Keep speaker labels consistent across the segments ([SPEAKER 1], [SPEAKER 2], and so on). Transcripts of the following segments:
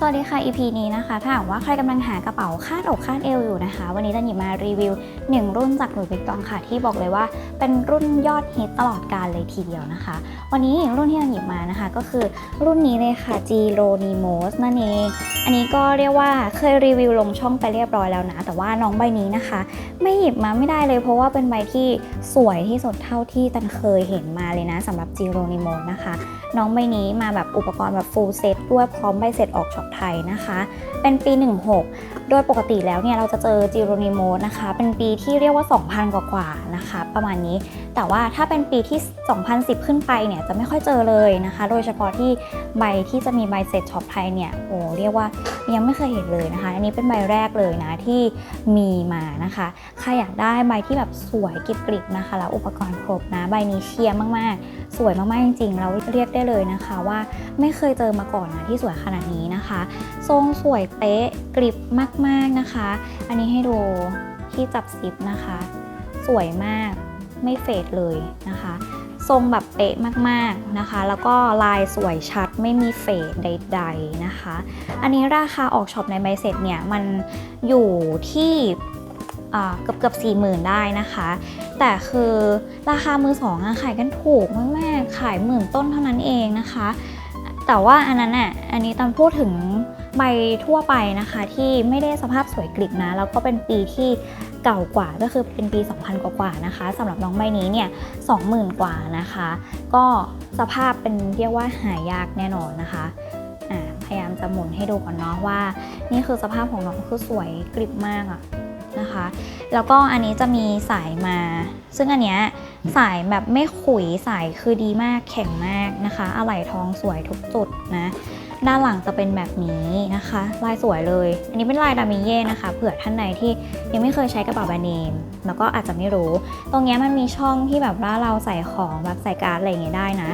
[SPEAKER 1] สวัสดีค่ะ EP นี้นะคะ ถ้าหากว่าใครกำลังหากระเป๋าคาดอกคาดเอวอยู่นะคะ วันนี้จะหยิบมารีวิว 1 รุ่นจากหลุยส์วิกตองค่ะ ที่บอกเลยว่าเป็นรุ่นยอดฮิตตลอดกาลเลยทีเดียวนะคะ วันนี้รุ่นที่เราหยิบมานะคะ ก็คือรุ่นนี้เลยค่ะ g r o n i m o s นั่นเอง อันนี้ก็เรียกว่าเคยรีวิวลงช่องไปเรียบร้อยแล้วนะ แต่ว่าน้องใบนี้นะคะ ไม่หยิบมาไม่ได้เลยเพราะว่าเป็นใบที่สวยที่สุดเท่าที่ตันเคยเห็นมาเลยนะสำหรับ g r o n i m o s นะคะ น้องใบนี้มาแบบอุปกรณ์แบบ full set ด้วยพร้อมใบเสร็จออกช็อปไทยนะคะ เป็นปี 16 โดยปกติแล้วเนี่ยเราจะเจอจิโรนิโมนะคะ เป็นปีที่เรียกว่า 2,000 กว่าๆนะคะ ประมาณนี้ แต่ว่าถ้าเป็นปีที่ 2010 ขึ้นไปเนี่ยจะไม่ค่อยเจอเลยนะคะ โดยเฉพาะที่ใบที่จะมีใบเสร็จช็อปไทยเนี่ยโอ้เรียกว่ายังไม่เคยเห็นเลยนะคะ อันนี้เป็นใบแรกเลยนะที่มีมานะคะ ใครอยากได้ใบที่แบบสวยกริบๆนะคะ แล้วอุปกรณ์ครบนะ ใบนี้เชียร์มากๆ สวยมากๆจริงๆเราเรียกได้เลยนะคะว่าไม่เคยเจอมาก่อนนะที่สวยขนาดนี้นะคะ ทรงสวยเป๊ะกริบมากๆนะคะ อันนี้ให้ดูที่จับซิปนะคะ สวยมากไม่เฟดเลยนะคะ ทรงแบบเป๊ะมากๆนะคะ แล้วก็ลายสวยชัดไม่มีเฟดใด ๆนะคะ อันนี้ราคาออกช็อปในใบเสร็จเนี่ยมันอยู่ที่ เกือบเกือบสี่หมื่นได้นะคะ แต่คือราคามือสองอะขายกันถูกมากๆขายหมื่นต้นเท่านั้นเองนะคะ แต่ว่าอันนั้นอะอันนี้ตามพูดถึงใบทั่วไปนะคะที่ไม่ได้สภาพสวยกริบนะแล้วก็เป็นปีที่เก่ากว่าก็คือเป็นปี 2000 กว่าๆนะคะสำหรับน้องใบนี้เนี่ย20,000 กว่านะคะ ก็สภาพเป็นเรียกว่าหายากแน่นอนนะคะอะพยายามจะหมุนให้ดูก่อนเนาะว่า นี่คือสภาพของน้องคือสวยกริบมากอะ นะคะ แล้วก็อันนี้จะมีสายมา ซึ่งอันเนี้ยสายแบบไม่ขุยสายคือดีมากแข็งมากนะคะอะไหล่ทองสวยทุกจุดนะ ด้านหลังจะเป็นแบบนี้นะคะ ลายสวยเลย อันนี้เป็นลายดามิเย่นะคะ เผื่อท่านใดที่ยังไม่เคยใช้กระเป๋าแบรนด์เนมแล้วก็อาจจะไม่รู้ ตรงเนี้ยมันมีช่องที่แบบว่าเราใส่ของแบบใส่การ์ดอะไรอย่างเงี้ยได้นะ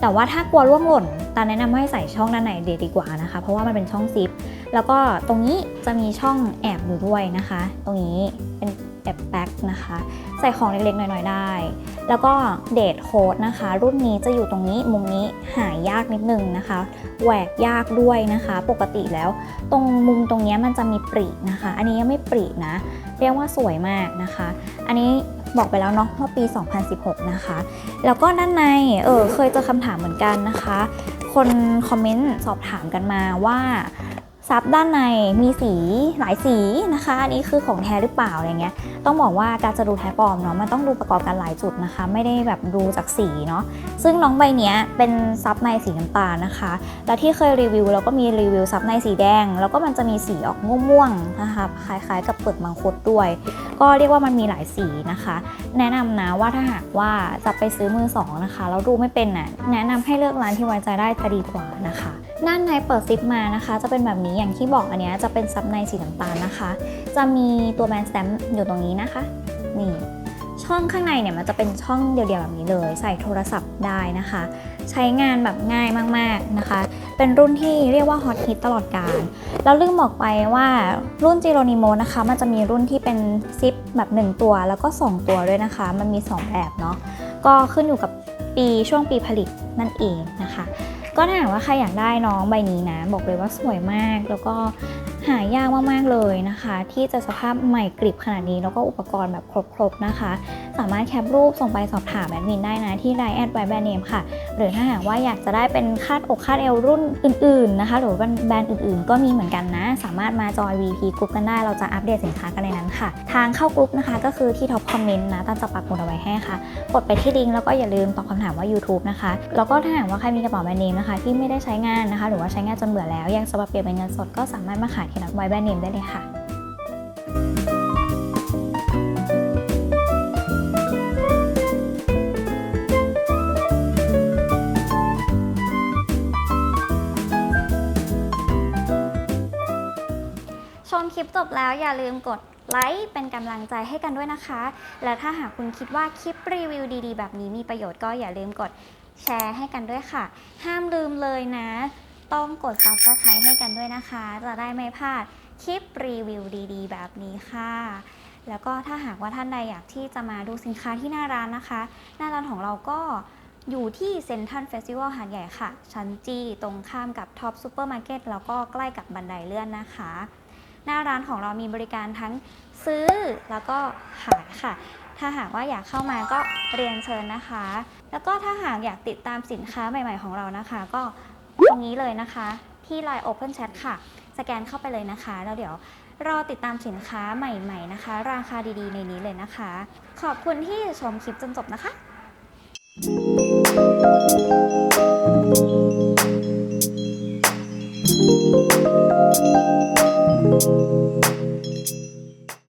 [SPEAKER 1] แต่ว่าถ้ากลัวร่วงหล่นตาแนะนำให้ใส่ช่องด้านในเดียดีกว่านะคะ เพราะว่ามันเป็นช่องซิป แล้วก็ตรงนี้จะมีช่องแอบอยู่ด้วยนะคะ ตรงนี้เป็นแอบแบ็คนะคะ ใส่ของเล็กๆหน่อยๆได้ แล้วก็เดทโค้ดนะคะ รุ่นนี้จะอยู่ตรงนี้มุมนี้หายากนิดนึงนะคะแหวกยากด้วยนะคะ ปกติแล้ว ตรงมุมตรงนี้มันจะมีปรินะคะ อันนี้ยังไม่ปรินะ เรียกว่าสวยมากนะคะ อันนี้บอกไปแล้วเนาะว่าปี 2016 นะคะ แล้วก็ด้านในเออเคยเจอคำถามเหมือนกันนะคะ คนคอมเมนต์สอบถามกันมาว่า ซับด้านในมีสีหลายสีนะคะ อันนี้คือของแท้หรือเปล่าอะไรเงี้ย ต้องบอกว่าการจะดูแท้ปลอมเนาะมันต้องดูประกอบกันหลายจุดนะคะ ไม่ได้แบบดูจากสีเนาะ ซึ่งน้องใบเนี้ยเป็นซับในสีน้ำตาลนะคะ และที่เคยรีวิวแล้วก็มีรีวิวซับในสีแดง แล้วก็มันจะมีสีออกม่วงๆนะคะคล้ายๆกับเปลือกมังคุดด้วย ก็เรียกว่ามันมีหลายสีนะคะ แนะนำนะว่าถ้าหากว่าจะไปซื้อมือสองนะคะแล้วดูไม่เป็นน่ะแนะนำให้เลือกร้านที่ไว้ใจได้จะดีกว่านะคะ ด้านในเปิดซิปมานะคะ จะเป็นแบบนี้อย่างที่บอกอันเนี้ยจะเป็นซับในสีน้ำตาลนะคะ จะมีตัวแมนสแตมป์อยู่ตรงนี้นะคะ นี่ ช่องข้างในเนี่ยมันจะเป็นช่องเดียวๆแบบนี้เลย ใส่โทรศัพท์ได้นะคะ ใช้งานแบบง่ายมากๆนะคะ เป็นรุ่นที่เรียกว่าฮอตฮิตตลอดกาลแล้วลืมบอกไปว่ารุ่นจิโรนิโมนะคะ มันจะมีรุ่นที่เป็นซิปแบบ 1 ตัวแล้วก็ 2 ตัวด้วยนะคะ มันมี 2 แบบเนาะก็ขึ้นอยู่กับปีช่วงปีผลิตนั่นเองนะคะ ก็ถ้าหากว่าใครอยากได้น้องใบนี้นะ บอกเลยว่าสวยมากแล้วก็ หายากมากๆเลยนะคะ ที่จะสภาพใหม่กริบขนาดนี้แล้วก็อุปกรณ์แบบครบๆนะคะ สามารถแคปรูปส่งไปสอบถามแอดมินได้นะที่ไลน์แอดไวแบรนด์เนมค่ะ หรือถ้าหากว่าอยากจะได้เป็นคาดอกคาดเอวรุ่นอื่นๆนะคะ หรือแบรนด์อื่นๆ ก็มีเหมือนกันนะ สามารถมาจอย VP กรุ๊ปกันได้เราจะอัปเดตสินค้ากันในนั้นค่ะ ทางเข้ากรุ๊ปนะคะ ก็คือที่ท็อปคอมเมนต์นะตันจะปักหมุดเอาไว้ให้ค่ะกดไปที่ลิงก์แล้วก็อย่าลืมตอบคำถามว่า YouTube นะคะ แล้วก็ถ้าหากว่าใครมีกระเป๋าแบรนด์เนมนะคะที่ไม่ได้ใช้งานนะคะ หรือว่าใช้งานจนเบื่อแล้วอยากจะมาเปลี่ยนเป็นเงินสดก็สามารถมาขายที่นัดไวแบรนด์เนมได้เลยค่ะชมคลิปจบแล้วอย่าลืมกดไลค์เป็นกำลังใจให้กันด้วยนะคะ และถ้าหากคุณคิดว่าคลิปรีวิวดี ๆ แบบนี้มีประโยชน์ก็อย่าลืมกดแชร์ให้กันด้วยค่ะ ห้ามลืมเลยนะ ต้องกด subscribe ให้กันด้วยนะคะ จะได้ไม่พลาดคลิปรีวิวดี ๆ แบบนี้ค่ะ แล้วก็ถ้าหากว่าท่านใดอยากที่จะมาดูสินค้าที่หน้าร้านนะคะ หน้าร้านของเราก็อยู่ที่เซ็นทรัลเฟสติวัลหาดใหญ่ค่ะ ชั้นจีตรงข้ามกับท็อปซูเปอร์มาร์เก็ตแล้วก็ใกล้กับบันไดเลื่อนนะคะ หน้าร้านของเรามีบริการทั้งซื้อแล้วก็ขายค่ะ ถ้าหากว่าอยากเข้ามาก็เรียนเชิญนะคะ แล้วก็ถ้าหากอยากติดตามสินค้าใหม่ ๆ ของเรานะคะ ก็ ตรงนี้เลยนะคะ ที่ Line Open Chat ค่ะ สแกนเข้าไปเลยนะคะ แล้วเดี๋ยวรอติดตามสินค้าใหม่ ๆ นะคะ ราคาดีๆ ในนี้เลยนะคะ ขอบคุณที่ชมคลิปจนจบนะคะ
[SPEAKER 2] เ